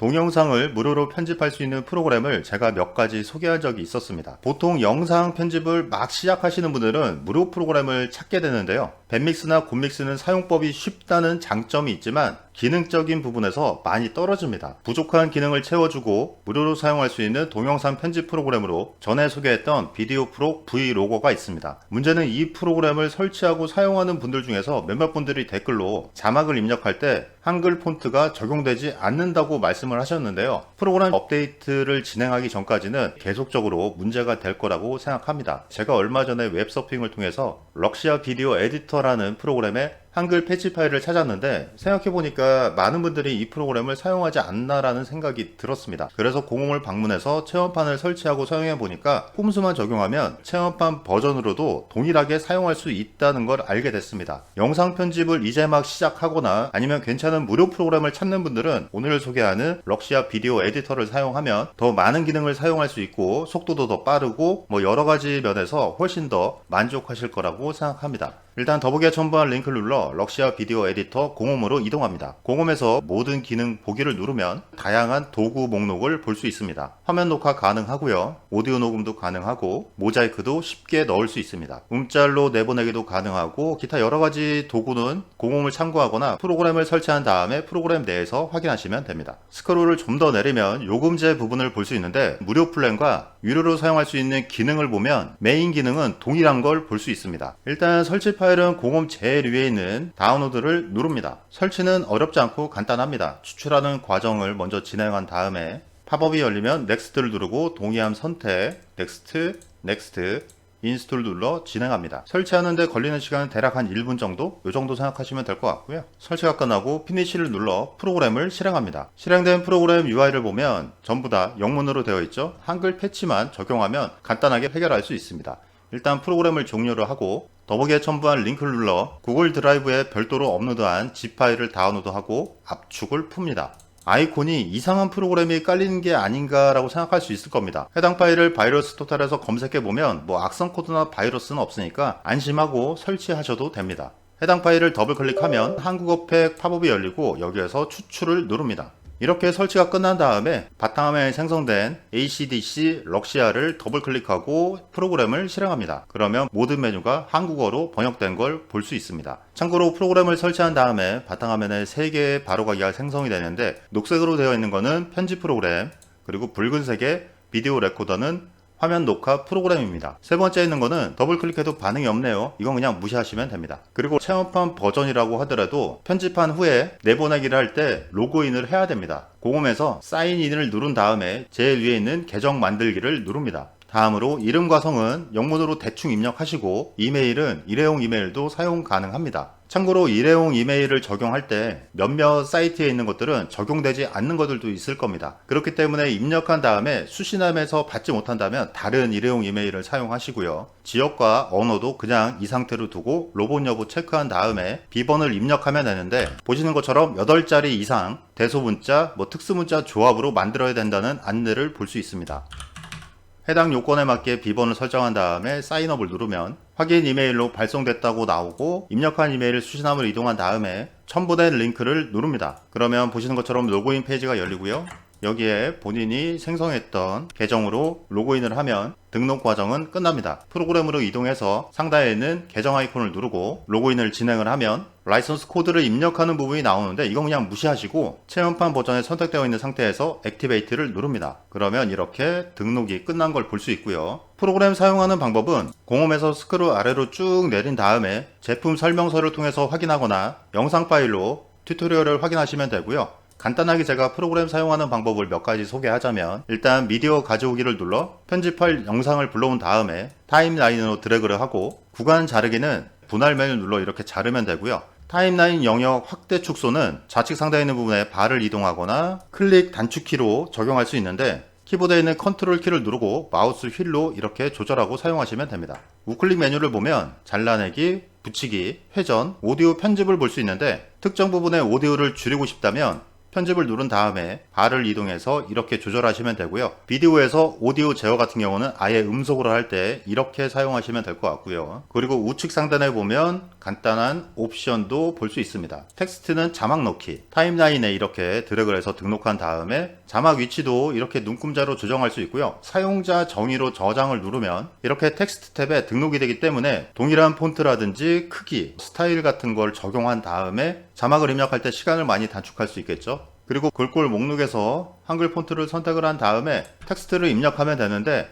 동영상을 무료로 편집할 수 있는 프로그램을 제가 몇 가지 소개한 적이 있었습니다. 보통 영상 편집을 막 시작하시는 분들은 무료 프로그램을 찾게 되는데요. 밴믹스나 굿믹스는 사용법이 쉽다는 장점이 있지만 기능적인 부분에서 많이 떨어집니다. 부족한 기능을 채워주고 무료로 사용할 수 있는 동영상 편집 프로그램으로 전에 소개했던 비디오 프로 브이로거가 있습니다. 문제는 이 프로그램을 설치하고 사용하는 분들 중에서 몇몇 분들이 댓글로 자막을 입력할 때 한글 폰트가 적용되지 않는다고 말씀을 하셨는데요. 프로그램 업데이트를 진행하기 전까지는 계속적으로 문제가 될 거라고 생각합니다. 제가 얼마 전에 웹서핑을 통해서 럭시아 비디오 에디터라는 프로그램에 한글 패치 파일을 찾았는데 생각해보니까 많은 분들이 이 프로그램을 사용하지 않나라는 생각이 들었습니다. 그래서 공홈을 방문해서 체험판을 설치하고 사용해보니까 홈수만 적용하면 체험판 버전으로도 동일하게 사용할 수 있다는 걸 알게 됐습니다. 영상 편집을 이제 막 시작하거나 아니면 괜찮은 무료 프로그램을 찾는 분들은 오늘 소개하는 럭시아 비디오 에디터를 사용하면 더 많은 기능을 사용할 수 있고 속도도 더 빠르고 뭐 여러 가지 면에서 훨씬 더 만족하실 거라고 생각합니다. 일단 더보기에 첨부한 링크를 눌러 럭시아 비디오 에디터 공홈으로 이동합니다. 공홈에서 모든 기능 보기를 누르면 다양한 도구 목록을 볼 수 있습니다. 화면 녹화 가능하고요. 오디오 녹음도 가능하고 모자이크도 쉽게 넣을 수 있습니다. 음짤로 내보내기도 가능하고 기타 여러 가지 도구는 공홈을 참고하거나 프로그램을 설치한 다음에 프로그램 내에서 확인하시면 됩니다. 스크롤을 좀 더 내리면 요금제 부분을 볼 수 있는데 무료 플랜과 유료로 사용할 수 있는 기능을 보면 메인 기능은 동일한 걸 볼 수 있습니다. 일단 설치 파일은 공홈 제일 위에 있는 다운로드를 누릅니다. 설치는 어렵지 않고 간단합니다. 추출하는 과정을 먼저 진행한 다음에 팝업이 열리면 넥스트를 누르고 동의함 선택, 넥스트, 넥스트, 인스톨 눌러 진행합니다. 설치하는데 걸리는 시간은 대략 한 1분 정도? 이 정도 생각하시면 될 것 같고요. 설치가 끝나고 피니시를 눌러 프로그램을 실행합니다. 실행된 프로그램 UI를 보면 전부 다 영문으로 되어 있죠. 한글 패치만 적용하면 간단하게 해결할 수 있습니다. 일단 프로그램을 종료를 하고 더보기에 첨부한 링크를 눌러 구글 드라이브에 별도로 업로드한 zip 파일을 다운로드하고 압축을 풉니다. 아이콘이 이상한 프로그램이 깔리는 게 아닌가라고 생각할 수 있을 겁니다. 해당 파일을 바이러스 토탈에서 검색해 보면 뭐 악성 코드나 바이러스는 없으니까 안심하고 설치하셔도 됩니다. 해당 파일을 더블 클릭하면 한국어 팩 팝업이 열리고 여기에서 추출을 누릅니다. 이렇게 설치가 끝난 다음에 바탕화면에 생성된 ACDC 럭시아를 더블 클릭하고 프로그램을 실행합니다. 그러면 모든 메뉴가 한국어로 번역된 걸 볼 수 있습니다. 참고로 프로그램을 설치한 다음에 바탕화면에 3개의 바로가기가 생성이 되는데 녹색으로 되어 있는 거는 편집 프로그램 그리고 붉은색의 비디오 레코더는 화면 녹화 프로그램입니다. 세 번째 있는 거는 더블 클릭해도 반응이 없네요. 이건 그냥 무시하시면 됩니다. 그리고 체험판 버전이라고 하더라도 편집한 후에 내보내기를 할 때 로그인을 해야 됩니다. 공홈에서 사인인을 누른 다음에 제일 위에 있는 계정 만들기를 누릅니다. 다음으로 이름과 성은 영문으로 대충 입력하시고 이메일은 일회용 이메일도 사용 가능합니다. 참고로 일회용 이메일을 적용할 때 몇몇 사이트에 있는 것들은 적용되지 않는 것들도 있을 겁니다. 그렇기 때문에 입력한 다음에 수신함에서 받지 못한다면 다른 일회용 이메일을 사용하시고요. 지역과 언어도 그냥 이 상태로 두고 로봇 여부 체크한 다음에 비번을 입력하면 되는데 보시는 것처럼 8자리 이상 대소문자, 뭐 특수문자 조합으로 만들어야 된다는 안내를 볼 수 있습니다. 해당 요건에 맞게 비번을 설정한 다음에 사인업을 누르면 확인 이메일로 발송됐다고 나오고 입력한 이메일 수신함을 이동한 다음에 첨부된 링크를 누릅니다. 그러면 보시는 것처럼 로그인 페이지가 열리고요. 여기에 본인이 생성했던 계정으로 로그인을 하면 등록 과정은 끝납니다. 프로그램으로 이동해서 상단에 있는 계정 아이콘을 누르고 로그인을 진행을 하면 라이선스 코드를 입력하는 부분이 나오는데 이건 그냥 무시하시고 체험판 버전에 선택되어 있는 상태에서 액티베이트를 누릅니다. 그러면 이렇게 등록이 끝난 걸 볼 수 있고요. 프로그램 사용하는 방법은 공홈에서 스크롤 아래로 쭉 내린 다음에 제품 설명서를 통해서 확인하거나 영상 파일로 튜토리얼을 확인하시면 되고요. 간단하게 제가 프로그램 사용하는 방법을 몇 가지 소개하자면 일단 미디어 가져오기를 눌러 편집할 영상을 불러온 다음에 타임라인으로 드래그를 하고 구간 자르기는 분할 메뉴 눌러 이렇게 자르면 되고요. 타임라인 영역 확대 축소는 좌측 상단에 있는 부분에 발을 이동하거나 클릭 단축키로 적용할 수 있는데 키보드에 있는 컨트롤 키를 누르고 마우스 휠로 이렇게 조절하고 사용하시면 됩니다. 우클릭 메뉴를 보면 잘라내기, 붙이기, 회전, 오디오 편집을 볼 수 있는데 특정 부분의 오디오를 줄이고 싶다면 편집을 누른 다음에 발을 이동해서 이렇게 조절하시면 되고요. 비디오에서 오디오 제어 같은 경우는 아예 음속으로 할 때 이렇게 사용하시면 될 것 같고요. 그리고 우측 상단에 보면 간단한 옵션도 볼 수 있습니다. 텍스트는 자막 넣기, 타임라인에 이렇게 드래그를 해서 등록한 다음에 자막 위치도 이렇게 눈금자로 조정할 수 있고요. 사용자 정의로 저장을 누르면 이렇게 텍스트 탭에 등록이 되기 때문에 동일한 폰트라든지 크기, 스타일 같은 걸 적용한 다음에 자막을 입력할 때 시간을 많이 단축할 수 있겠죠. 그리고 글꼴 목록에서 한글 폰트를 선택을 한 다음에 텍스트를 입력하면 되는데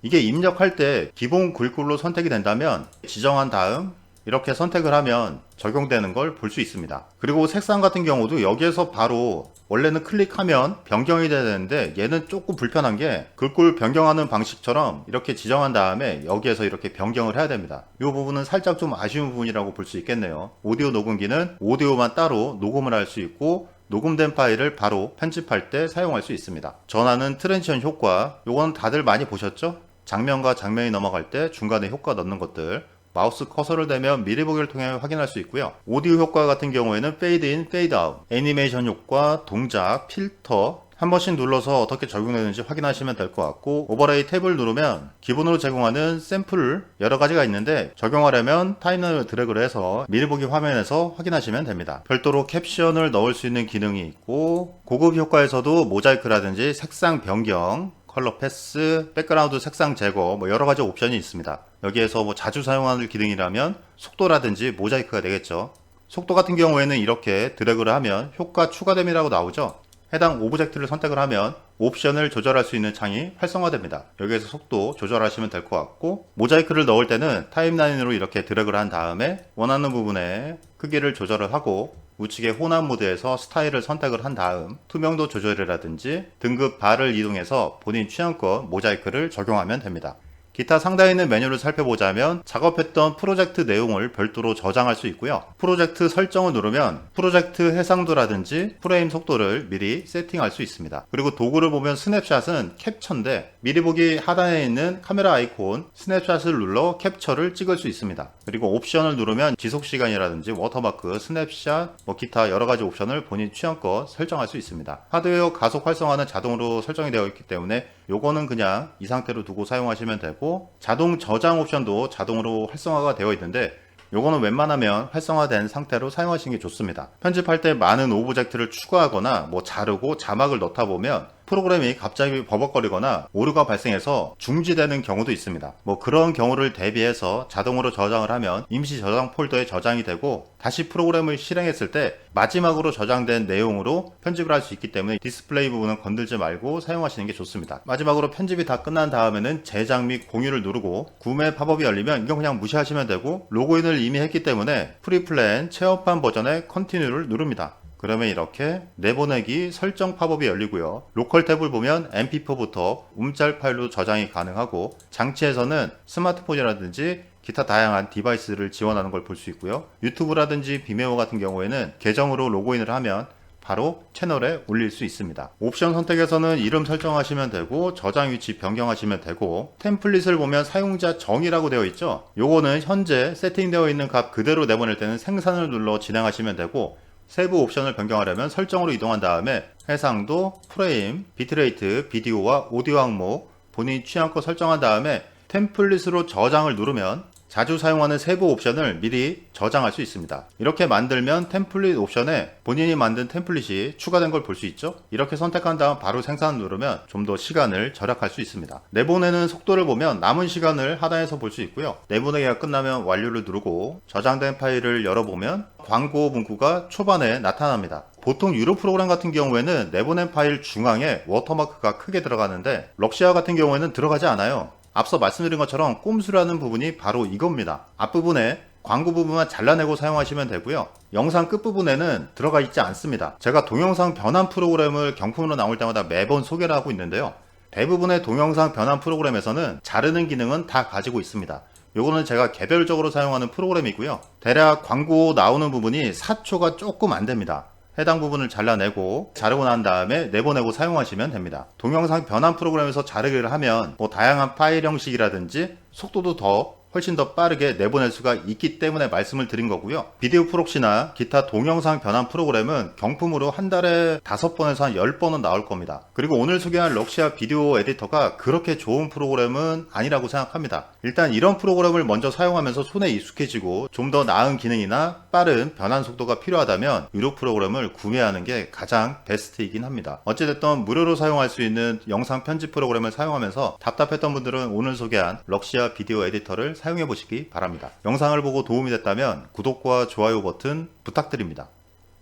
이게 입력할 때 기본 글꼴로 선택이 된다면 지정한 다음 이렇게 선택을 하면 적용되는 걸 볼 수 있습니다. 그리고 색상 같은 경우도 여기에서 바로 원래는 클릭하면 변경이 돼야 되는데 얘는 조금 불편한 게 글꼴 변경하는 방식처럼 이렇게 지정한 다음에 여기에서 이렇게 변경을 해야 됩니다. 이 부분은 살짝 좀 아쉬운 부분이라고 볼 수 있겠네요. 오디오 녹음기는 오디오만 따로 녹음을 할 수 있고 녹음된 파일을 바로 편집할 때 사용할 수 있습니다. 전하는 트랜지션 효과, 요건 다들 많이 보셨죠? 장면과 장면이 넘어갈 때 중간에 효과 넣는 것들, 마우스 커서를 대면 미리 보기를 통해 확인할 수 있고요. 오디오 효과 같은 경우에는 페이드 인, 페이드 아웃, 애니메이션 효과, 동작, 필터, 한 번씩 눌러서 어떻게 적용되는지 확인하시면 될 것 같고 오버레이 탭을 누르면 기본으로 제공하는 샘플 여러 가지가 있는데 적용하려면 타임라인을 드래그를 해서 미리 보기 화면에서 확인하시면 됩니다. 별도로 캡션을 넣을 수 있는 기능이 있고 고급 효과에서도 모자이크라든지 색상 변경 컬러 패스, 백그라운드 색상 제거 뭐 여러 가지 옵션이 있습니다. 여기에서 뭐 자주 사용하는 기능이라면 속도라든지 모자이크가 되겠죠. 속도 같은 경우에는 이렇게 드래그를 하면 효과 추가됨이라고 나오죠. 해당 오브젝트를 선택을 하면 옵션을 조절할 수 있는 창이 활성화됩니다. 여기에서 속도 조절하시면 될 것 같고 모자이크를 넣을 때는 타임라인으로 이렇게 드래그를 한 다음에 원하는 부분에 크기를 조절을 하고 우측의 혼합 모드에서 스타일을 선택을 한 다음 투명도 조절이라든지 등급 바를 이동해서 본인 취향껏 모자이크를 적용하면 됩니다. 기타 상단에 있는 메뉴를 살펴보자면 작업했던 프로젝트 내용을 별도로 저장할 수 있고요. 프로젝트 설정을 누르면 프로젝트 해상도라든지 프레임 속도를 미리 세팅할 수 있습니다. 그리고 도구를 보면 스냅샷은 캡처인데 미리 보기 하단에 있는 카메라 아이콘 스냅샷을 눌러 캡처를 찍을 수 있습니다. 그리고 옵션을 누르면 지속 시간이라든지 워터마크, 스냅샷, 뭐 기타 여러 가지 옵션을 본인 취향껏 설정할 수 있습니다. 하드웨어 가속 활성화는 자동으로 설정이 되어 있기 때문에 요거는 그냥 이 상태로 두고 사용하시면 되고 자동 저장 옵션도 자동으로 활성화가 되어 있는데 요거는 웬만하면 활성화된 상태로 사용하시는 게 좋습니다. 편집할 때 많은 오브젝트를 추가하거나 뭐 자르고 자막을 넣다 보면 프로그램이 갑자기 버벅거리거나 오류가 발생해서 중지되는 경우도 있습니다. 뭐 그런 경우를 대비해서 자동으로 저장을 하면 임시 저장 폴더에 저장이 되고 다시 프로그램을 실행했을 때 마지막으로 저장된 내용으로 편집을 할 수 있기 때문에 디스플레이 부분은 건들지 말고 사용하시는 게 좋습니다. 마지막으로 편집이 다 끝난 다음에는 제작 및 공유를 누르고 구매 팝업이 열리면 이건 그냥 무시하시면 되고 로그인을 이미 했기 때문에 프리플랜 체험판 버전의 컨티뉴를 누릅니다. 그러면 이렇게 내보내기 설정 팝업이 열리고요. 로컬 탭을 보면 mp4부터 움짤 파일로 저장이 가능하고 장치에서는 스마트폰이라든지 기타 다양한 디바이스를 지원하는 걸 볼 수 있고요. 유튜브라든지 비메오 같은 경우에는 계정으로 로그인을 하면 바로 채널에 올릴 수 있습니다. 옵션 선택에서는 이름 설정하시면 되고 저장 위치 변경하시면 되고 템플릿을 보면 사용자 정의라고 되어 있죠. 요거는 현재 세팅되어 있는 값 그대로 내보낼 때는 생산을 눌러 진행하시면 되고 세부 옵션을 변경하려면 설정으로 이동한 다음에 해상도, 프레임, 비트레이트, 비디오와 오디오 항목 본인 취향껏 설정한 다음에 템플릿으로 저장을 누르면 자주 사용하는 세부 옵션을 미리 저장할 수 있습니다. 이렇게 만들면 템플릿 옵션에 본인이 만든 템플릿이 추가된 걸 볼 수 있죠? 이렇게 선택한 다음 바로 생산을 누르면 좀 더 시간을 절약할 수 있습니다. 내보내는 속도를 보면 남은 시간을 하단에서 볼 수 있고요. 내보내기가 끝나면 완료를 누르고 저장된 파일을 열어보면 광고 문구가 초반에 나타납니다. 보통 유료 프로그램 같은 경우에는 내보낸 파일 중앙에 워터마크가 크게 들어가는데 럭시아 같은 경우에는 들어가지 않아요. 앞서 말씀드린 것처럼 꼼수라는 부분이 바로 이겁니다. 앞부분에 광고 부분만 잘라내고 사용하시면 되고요. 영상 끝부분에는 들어가 있지 않습니다. 제가 동영상 변환 프로그램을 경품으로 나올 때마다 매번 소개를 하고 있는데요. 대부분의 동영상 변환 프로그램에서는 자르는 기능은 다 가지고 있습니다. 요거는 제가 개별적으로 사용하는 프로그램이고요. 대략 광고 나오는 부분이 4초가 조금 안 됩니다. 해당 부분을 잘라내고 자르고 난 다음에 내보내고 사용하시면 됩니다. 동영상 변환 프로그램에서 자르기를 하면 뭐 다양한 파일 형식이라든지 속도도 더 훨씬 더 빠르게 내보낼 수가 있기 때문에 말씀을 드린 거고요. 비디오 프록시나 기타 동영상 변환 프로그램은 경품으로 한 달에 5번에서 한 10번은 나올 겁니다. 그리고 오늘 소개한 럭시아 비디오 에디터가 그렇게 좋은 프로그램은 아니라고 생각합니다. 일단 이런 프로그램을 먼저 사용하면서 손에 익숙해지고 좀 더 나은 기능이나 빠른 변환 속도가 필요하다면 유료 프로그램을 구매하는 게 가장 베스트이긴 합니다. 어찌됐든 무료로 사용할 수 있는 영상 편집 프로그램을 사용하면서 답답했던 분들은 오늘 소개한 럭시아 비디오 에디터를 사용해 보시기 바랍니다. 영상을 보고 도움이 됐다면 구독과 좋아요 버튼 부탁드립니다.